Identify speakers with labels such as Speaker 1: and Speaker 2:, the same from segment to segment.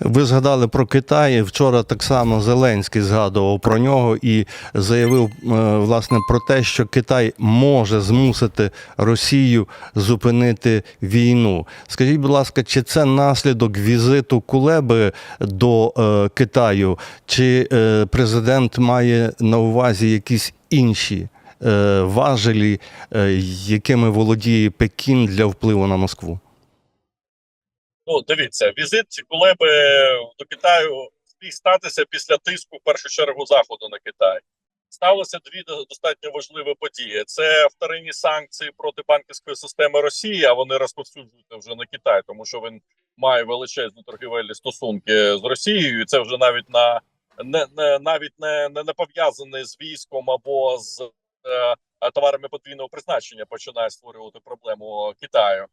Speaker 1: Ви згадали про Китай. Вчора так само Зеленський згадував про нього і заявив е, власне про те, що Китай може змусити Росію зупинити війну. Скажіть, будь ласка, чи це наслідок візиту Кулеби до е, Китаю, чи е, президент має на увазі якісь інші важелі, якими володіє Пекін для впливу на Москву?
Speaker 2: Ну, дивіться, візит Кулеби до Китаю міг статися після тиску в першу чергу заходу на Китай. Сталося дві до- достатньо важливі події: це вторинні санкції проти банківської системи Росії. А вони розповсюджуються вже на Китай, тому що він має величезні торгівельні стосунки з Росією. І це вже навіть на не, не навіть не, не, не пов'язаний з військом або з е, товарами подвійного призначення починає створювати проблему Китаю.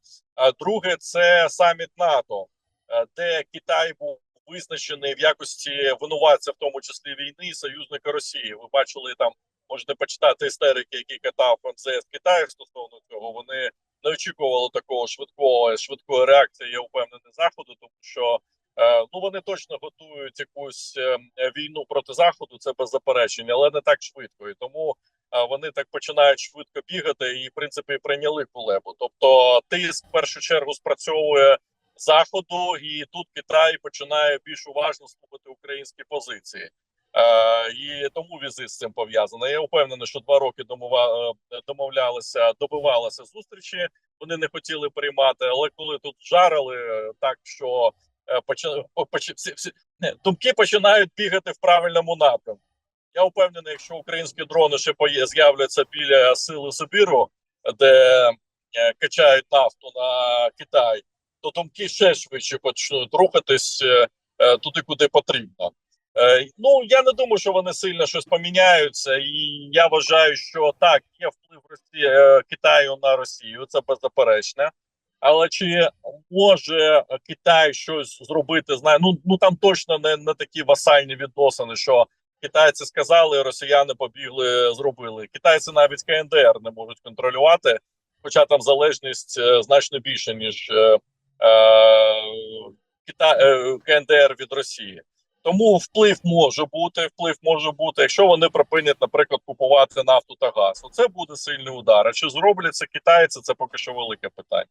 Speaker 2: Друге, це саміт НАТО, е, де Китай був визначений в якості винуватця, в тому числі війни, союзника Росії. Ви бачили там, можете почитати істерики, які катав МЗС Китаю стосовно цього. Вони не очікували такого швидкого швидкої реакції. Я впевнений заходу, тому що е, ну вони точно готують якусь е, війну проти заходу. Це без заперечення, але не так швидко. І тому вони так починають швидко бігати і в принципі прийняли кулебу. Тобто тиск в першу чергу спрацьовує заходу, і тут Китай починає більш уважно слухати українські позиції. Е, і тому візит з цим пов'язаний. Я впевнений, що два роки домова, е, домовлялися, добивалися зустрічі. Вони не хотіли приймати, але коли тут жарили е, так, що поч- всі, всі, думки починають бігати в правильному напрямку. Я впевнений, якщо українські дрони ще з'являться біля сили Сибіру, де е, качають нафту на Китай, то думки ще швидше почнуть рухатись е, е, туди, куди потрібно. Ну я не думаю, що вони сильно щось поміняються, і я вважаю, що так є вплив Росії Китаю на Росію. Це беззаперечне. Але чи може Китай щось зробити? Знає, ну ну там точно не, не такі васальні відносини, що китайці сказали, росіяни побігли, зробили. Китайці навіть КНДР не можуть контролювати, хоча там залежність е, значно більше ніж е, е, Кита... е, КНДР від Росії. Тому вплив може бути, вплив може бути, якщо вони припинять, наприклад, купувати нафту та газ. Оце буде сильний удар. А чи зроблять це китайці? Це поки що велике питання.